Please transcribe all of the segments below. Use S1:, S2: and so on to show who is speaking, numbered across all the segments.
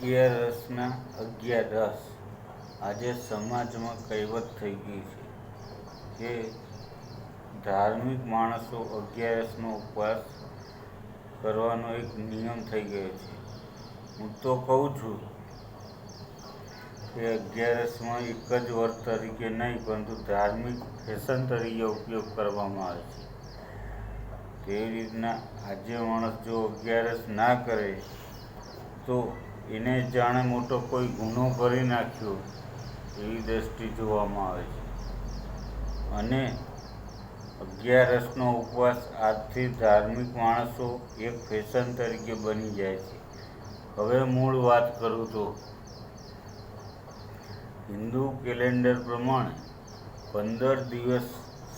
S1: અગિયારસના અગિયાર રસ આજે સમાજમાં કહેવત થઈ ગઈ છે કે ધાર્મિક માણસો અગિયારસનો ઉપવાસ કરવાનો એક નિયમ થઈ ગયો છે. હું તો કહું છું કે અગિયારસમાં એક જ વર્ષ તરીકે નહીં, પરંતુ ધાર્મિક ફેશન તરીકે ઉપયોગ કરવામાં આવે છે. તેવી રીતના આજે માણસ જો અગિયારસ ના કરે, તો એને જાણે મોટો કોઈ ગુનો કરી નાખ્યો એવી દ્રષ્ટિ જોવામાં આવે છે. અને અગિયારસનો ઉપવાસ આજથી ધાર્મિક માણસો એક ફેશન તરીકે બની જાય છે. હવે મૂળ વાત કરું તો હિન્દુ કેલેન્ડર પ્રમાણે પંદર દિવસ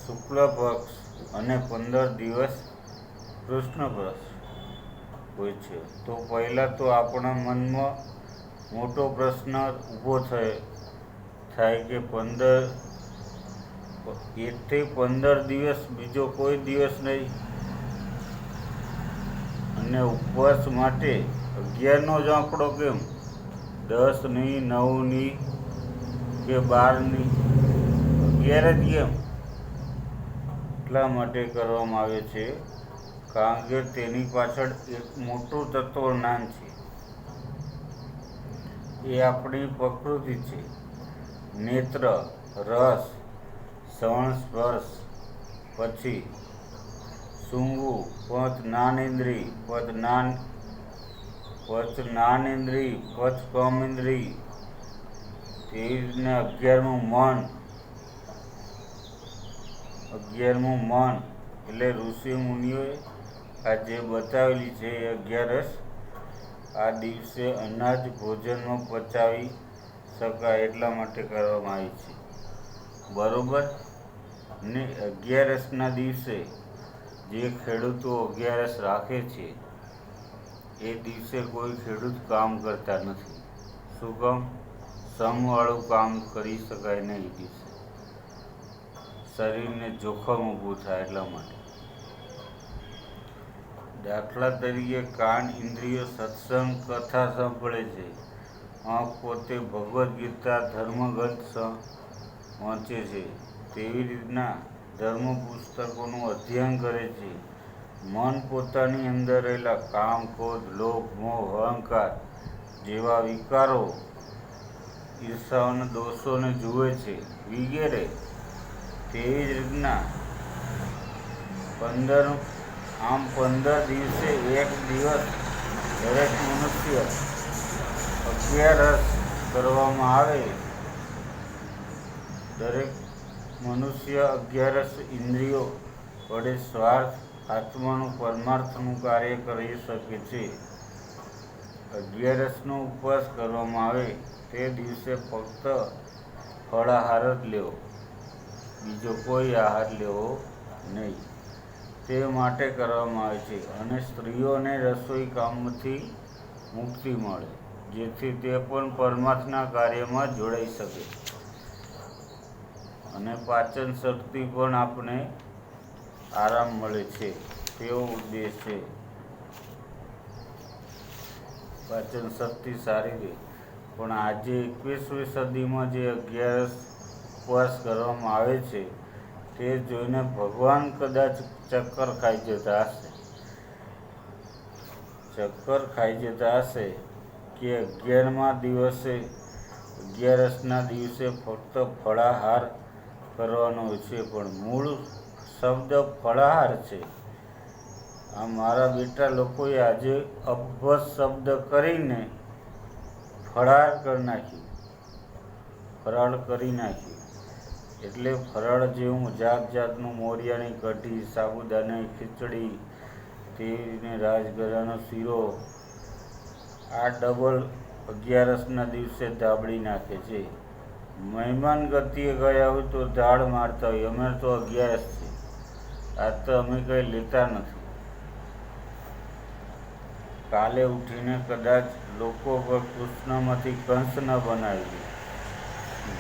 S1: શુક્લ પક્ષ અને પંદર દિવસ કૃષ્ણ પક્ષ હોય છે. તો પહેલાં તો આપણા મનમાં મોટો પ્રશ્ન ઊભો થાય થાય કે પંદર, એકથી પંદર દિવસ બીજો કોઈ દિવસ નહીં. અને ઉપવાસ માટે અગિયારનો જ આંકડો કેમ? દસની નવની કે બારની અગિયાર જ કેમ? એટલા માટે કરવામાં આવે છે કારણ કે તેની પાછળ એક મોટું તત્વજ્ઞાન છે. એ આપણી પ્રકૃતિ છે. નેત્ર, રસ શ્રવણ સ્પર્શ પછી સૂંઘવું, પથ જ્ઞાનેન્દ્રિય, પથ જ્ઞાન, પથ જ્ઞાનેન્દ્રિય, પથ કમેન્દ્રિય તેવી રીતના અગિયારમું મન અગિયારમું મન, એટલે ઋષિ મુનિઓએ આ જે બતાવેલી છે એ અગિયારસ. આ દિવસે અનાજ ભોજનમાં પચાવી શકાય એટલા માટે કરવામાં આવી છે. બરોબર? ને અગિયારસના દિવસે જે ખેડૂતો અગિયારસ રાખે છે, એ દિવસે કોઈ ખેડૂત કામ કરતા નથી. શું કામ? સમવાળું કામ કરી શકાય નહીં દિવસે. શરીરને જોખમ ઊભું થાય એટલા માટે. દાખલા તરીકે કાન, ઇન્દ્રિયો, સત્સંગ, કથા સાંભળે છે. આંખ પોતે ભગવદ્ ગીતા, ધર્મગ્રંથ વાંચે છે. તેવી રીતના ધર્મ પુસ્તકોનું અધ્યયન કરે છે. મન પોતાની અંદર રહેલા કામ, ક્રોધ, લોભ, મોહ, અહંકાર જેવા વિકારો ઈર્ષાઓના, દોષોને જુએ છે. વગેરે. તેવી જ રીતના પંદર આમ પંદર દિવસે એક દિવસ દરેક મનુષ્ય અગિયારસ કરવામાં આવે. દરેક મનુષ્ય અગિયારસ ઇન્દ્રિયો વડે સ્વાર્થ, આત્માનું, પરમાર્થનું કાર્ય કરી શકે છે. અગિયારસનો ઉપવાસ કરવામાં આવે તે દિવસે ફક્ત ફળાહાર જ લેવો. બીજો કોઈ આહાર લેવો નહીં. તે માટે કરવામાં આવે છે અને સ્ત્રીઓને રસોઈ કામથી મુક્તિ મળે, જેથી તે પણ પરમાત્મા કાર્યમાં જોડાઈ શકે. અને પાચન શક્તિ પણ આપણે આરામ મળે છે, તેવો ઉદ્દેશ છે. પાચન શક્તિ સારી રહે, પણ આજે એકવીસમી સદીમાં જે અગિયારસ ઉપવાસ કરવામાં આવે છે તે જોઈને ભગવાન કદાચ ચક્કર ખાઈ જતા હશે. ચક્કર ખાઈ જતા હશે કે અગિયારમા દિવસે, અગિયારસના દિવસે ફક્ત ફળાહાર કરવાનો છે, પણ મૂળ શબ્દ ફળાહાર છે. આ મારા બેટા લોકોએ આજે અભ્યસ શબ્દ કરીને ફળાહાર કરી નાખ્યું. ફરાળ કરી નાખ્યું. એટલે ફરાળ જેવું જાત જાતનું મોરિયાની કઢી, સાબુદાની ખીચડી તેવીને રાજગરાનો શીરો, આ ડબલ અગિયારસના દિવસે દાબડી નાખે છે. મહેમાન ગતિએ ગયા હોય તો ધાડ મારતા હોય. અમે તો અગિયારસ છે. આજ તો અમે કંઈ લેતા નથી. કાલે ઉઠીને કદાચ લોકો પર કૃષ્ણમાંથી કંસ ન બનાવી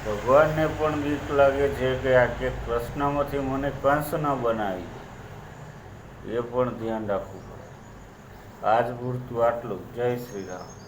S1: ભગવાનને પણ બીક લાગે છે કે આ કે કૃષ્ણમાંથી મને કંસ ન બનાવી. એ પણ ધ્યાન રાખવું પડે. આજ પૂરતું આટલું. જય શ્રી રામ.